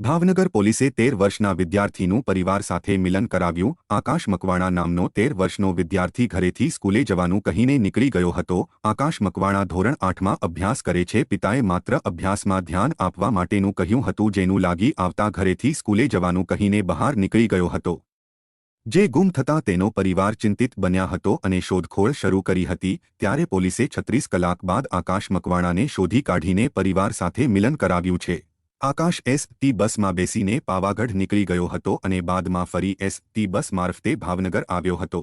ભાવનગર પોલીસે તેર વર્ષના વિદ્યાર્થીનું પરિવાર સાથે મિલન કરાવ્યું. આકાશ મકવાણા નામનો તેર વર્ષનો વિદ્યાર્થી ઘરેથી સ્કૂલે જવાનું કહીને નીકળી ગયો હતો. આકાશ મકવાણા ધોરણ આઠમાં અભ્યાસ કરે છે. પિતાએ માત્ર અભ્યાસમાં ધ્યાન આપવા માટેનું કહ્યું હતું, જેનું લાગી આવતા ઘરેથી સ્કૂલે જવાનું કહીને બહાર નીકળી ગયો હતો. જે ગુમ થતાં તેનો પરિવાર ચિંતિત બન્યા હતો અને શોધખોળ શરૂ કરી હતી. ત્યારે પોલીસે છત્રીસ કલાક બાદ આકાશ મકવાણાને શોધી કાઢીને પરિવાર સાથે મિલન કરાવ્યું છે. આકાશ એસ ટી બસમાં બેસીને પાવાગઢ નીકળી ગયો હતો અને બાદમાં ફરી એસ ટી બસ મારફતે ભાવનગર આવ્યો હતો.